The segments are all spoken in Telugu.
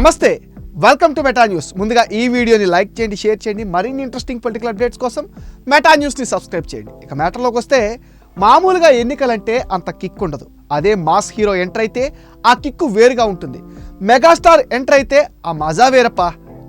నమస్తే వెల్కమ్ టు మెటా న్యూస్ ముందుగా ఈ వీడియోని లైక్ చేయండి షేర్ చేయండి మరిన్ని ఇంట్రెస్టింగ్ పొలిటికల్ అప్డేట్స్ కోసం మెటా న్యూస్ని సబ్స్క్రైబ్ చేయండి. ఇక మ్యాటర్లోకి వస్తే మామూలుగా ఎన్నికలంటే అంత కిక్ ఉండదు. అదే మాస్ హీరో ఎంటర్ అయితే ఆ కిక్కు వేరుగా ఉంటుంది. మెగాస్టార్ ఎంటర్ అయితే ఆ మజా వేరప్ప.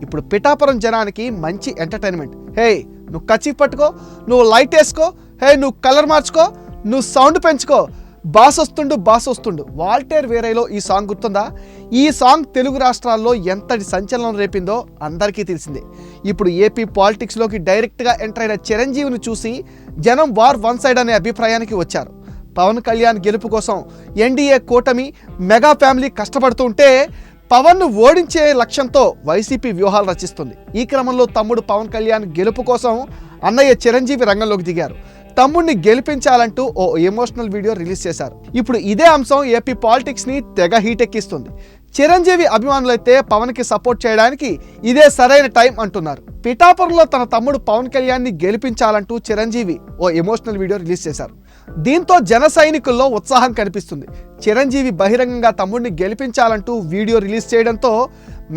ఇప్పుడు పిఠాపురం జనానికి మంచి ఎంటర్టైన్మెంట్ హే నువ్వు కచ్చి పట్టుకో నువ్వు లైట్ వేసుకో హే నువ్వు కలర్ మార్చుకో నువ్వు సౌండ్ పెంచుకో బాస్ వస్తుండు బాస్ వస్తుండు వాల్టేర్ వేరేలో ఈ సాంగ్ గుర్తుందా? ఈ సాంగ్ తెలుగు రాష్ట్రాల్లో ఎంతటి సంచలనం రేపిందో అందరికీ తెలిసిందే. ఇప్పుడు ఏపీ పాలిటిక్స్లోకి డైరెక్ట్గా ఎంటర్ అయిన చిరంజీవిని చూసి జనం వార్ వన్ సైడ్ అనే అభిప్రాయానికి వచ్చారు. పవన్ కళ్యాణ్ గెలుపు కోసం ఎన్డీఏ కూటమి మెగా ఫ్యామిలీ కష్టపడుతూ ఉంటే పవన్ను ఓడించే లక్ష్యంతో వైసీపీ వ్యూహాలు రచిస్తుంది. ఈ క్రమంలో తమ్ముడు పవన్ కళ్యాణ్ గెలుపు కోసం అన్నయ్య చిరంజీవి రంగంలోకి దిగారు. తమ్ముడిని గెలిపించాలంటూ ఓ ఎమోషనల్ వీడియో రిలీజ్ చేశారు. ఇప్పుడు ఇదే అంశం ఏపీ పాలిటిక్స్ని తెగ హీటెక్కిస్తుంది చిరంజీవి అభిమానులైతే పవన్కి సపోర్ట్ చేయడానికి ఇదే సరైన టైం అంటున్నారు. పిఠాపురంలో తన తమ్ముడు పవన్ కళ్యాణ్ని గెలిపించాలంటూ చిరంజీవి ఓ ఎమోషనల్ వీడియో రిలీజ్ చేశారు. దీంతో జన సైనికుల్లో ఉత్సాహం కనిపిస్తుంది. చిరంజీవి బహిరంగంగా తమ్ముడిని గెలిపించాలంటూ వీడియో రిలీజ్ చేయడంతో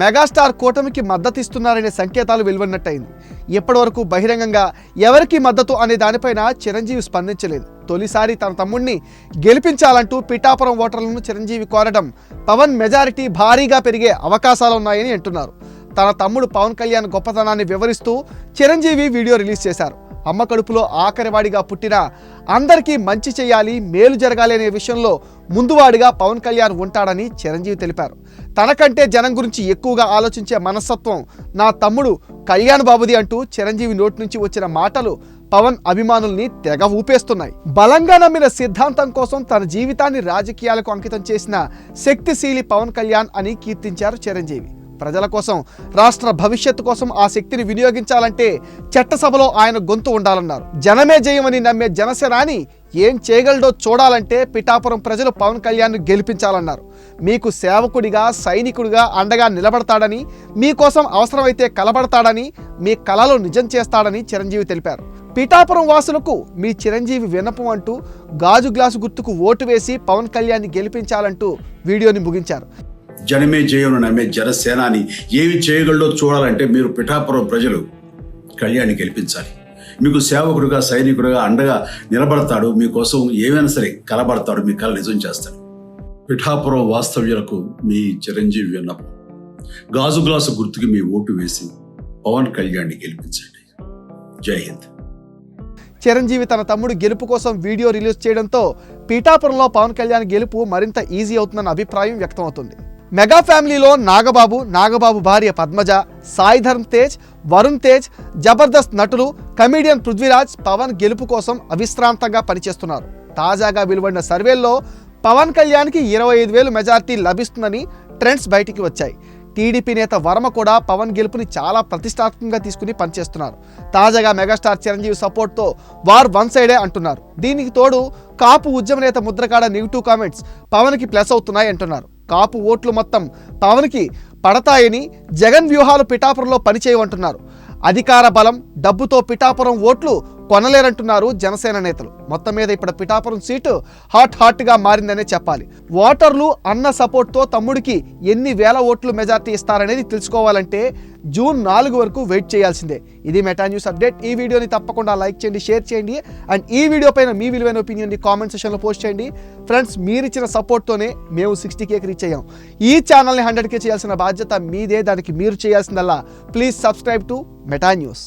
మెగాస్టార్ కూటమికి మద్దతు ఇస్తున్నారనే సంకేతాలు వెలువడినట్టయింది. ఇప్పటివరకు బహిరంగంగా ఎవరికి మద్దతు అనే దానిపైన చిరంజీవి స్పందించలేదు. తొలిసారి తన తమ్ముడిని గెలిపించాలంటూ పిఠాపురం ఓటర్లను చిరంజీవి కోరడం పవన్ మెజారిటీ భారీగా పెరిగే అవకాశాలు ఉన్నాయని అంటున్నారు. తన తమ్ముడు పవన్ కళ్యాణ్ గొప్పతనాన్ని వివరిస్తూ చిరంజీవి వీడియో రిలీజ్ చేశారు. అమ్మ కడుపులో ఆఖరివాడిగా పుట్టిన అందరికీ మంచి చేయాలి మేలు జరగాలి అనే విషయంలో ముందువాడిగా పవన్ కళ్యాణ్ ఉంటాడని చిరంజీవి తెలిపారు. తనకంటే జనం గురించి ఎక్కువగా ఆలోచించే మనస్తత్వం నా తమ్ముడు కళ్యాణ్ బాబుది అంటూ చిరంజీవి నోటి నుంచి వచ్చిన మాటలు పవన్ అభిమానుల్ని తెగ ఊపేస్తున్నాయి. బలంగా నమ్మిన సిద్ధాంతం కోసం తన జీవితాన్ని రాజకీయాలకు అంకితం చేసిన శక్తిశీలి పవన్ కళ్యాణ్ అని కీర్తించారు చిరంజీవి. ప్రజల కోసం రాష్ట్ర భవిష్యత్తు కోసం ఆ శక్తిని వినియోగించాలంటే చట్టసభలో ఆయన గొంతు ఉండాలన్నారు. జనమే జయమని నమ్మే జనసేనాని ఏం చేయగలడో చూడాలంటే పిఠాపురం ప్రజలు పవన్ కళ్యాణ్ గెలిపించాలన్నారు. మీకు సేవకుడిగా సైనికుడిగా అండగా నిలబడతాడని మీకోసం అవసరమైతే కలబడతాడని మీ కలలు నిజం చేస్తాడని చిరంజీవి తెలిపారు. పిఠాపురం వాసులకు మీ చిరంజీవి వినపం అంటూ గాజు గ్లాసు గుర్తుకు ఓటు వేసి పవన్ కళ్యాణ్ గెలిపించాలంటూ వీడియోని ముగించారు. జనమే జయను నమ్మే జనసేనాని ఏమి చేయగలడో చూడాలంటే మీరు పిఠాపురం ప్రజలు కళ్యాణ్ గెలిపించాలి. మీకు సేవకుడుగా సైనికుడుగా అండగా నిలబడతాడు. మీకోసం ఏమైనా సరే కలబడతాడు. మీ కళ నిజం చేస్తాడు. పిఠాపురం వాస్తవ్యులకు మీ చిరంజీవి విన్నపం గాజు గ్లాసు గుర్తుకి మీ ఓటు వేసి పవన్ కళ్యాణ్ని గెలిపించండి. జై హింద్. చిరంజీవి తన తమ్ముడు గెలుపు కోసం వీడియో రిలీజ్ చేయడంతో పీఠాపురంలో పవన్ కళ్యాణ్ గెలుపు మరింత ఈజీ అవుతుందన్న అభిప్రాయం వ్యక్తమవుతుంది. మెగా ఫ్యామిలీలో నాగబాబు నాగబాబు భార్య పద్మజ సాయిధర్మ్ తేజ్ వరుణ్ తేజ్ జబర్దస్త్ నటులు కమీడియన్ పృథ్వీరాజ్ పవన్ గెలుపు కోసం అవిశ్రాంతంగా పనిచేస్తున్నారు. తాజాగా వెలువడిన సర్వేల్లో పవన్ కళ్యాణ్కి ఇరవై ఐదు వేలు మెజార్టీ లభిస్తుందని ట్రెండ్స్ బయటికి వచ్చాయి. టీడీపీ నేత వర్మ కూడా పవన్ గెలుపుని చాలా ప్రతిష్టాత్మకంగా తీసుకుని పనిచేస్తున్నారు. తాజాగా మెగాస్టార్ చిరంజీవి సపోర్ట్తో వార్ వన్ సైడే అంటున్నారు. దీనికి తోడు కాపు ఉద్యమ నేత ముద్రకాడ నెగిటివ్ కామెంట్స్ పవన్కి ప్లస్ అవుతున్నాయి అంటున్నారు. కాపు ఓట్లు మొత్తం పవన్కి పడతాయని జగన్ వ్యూహాలు పిఠాపురంలో పనిచేయమంటున్నారు అధికార బలం డబ్బుతో పిఠాపురం ఓట్లు కొనలేరంటున్నారు జనసేన నేతలు. మొత్తం మీద ఇప్పుడు పిఠాపురం సీటు హాట్ హాట్గా మారిందనే చెప్పాలి. ఓటర్లు అన్న సపోర్ట్తో తమ్ముడికి ఎన్ని వేల ఓట్లు మెజార్టీ ఇస్తారనేది తెలుసుకోవాలంటే జూన్ నాలుగు వరకు వెయిట్ చేయాల్సిందే. ఇది మెటా న్యూస్ అప్డేట్. ఈ వీడియోని తప్పకుండా లైక్ చేయండి షేర్ చేయండి. అండ్ ఈ వీడియో పైన మీ విలువైన ఒపీనియన్ని కామెంట్ సెషన్లో పోస్ట్ చేయండి. ఫ్రెండ్స్ మీరు ఇచ్చిన సపోర్ట్తోనే మేము సిక్స్టీ కేకి రీచ్ అయ్యాం. ఈ ఛానల్ని హండ్రెడ్ కే చేయాల్సిన బాధ్యత మీదే. దానికి మీరు చేయాల్సిందల్లా please subscribe to Meta News.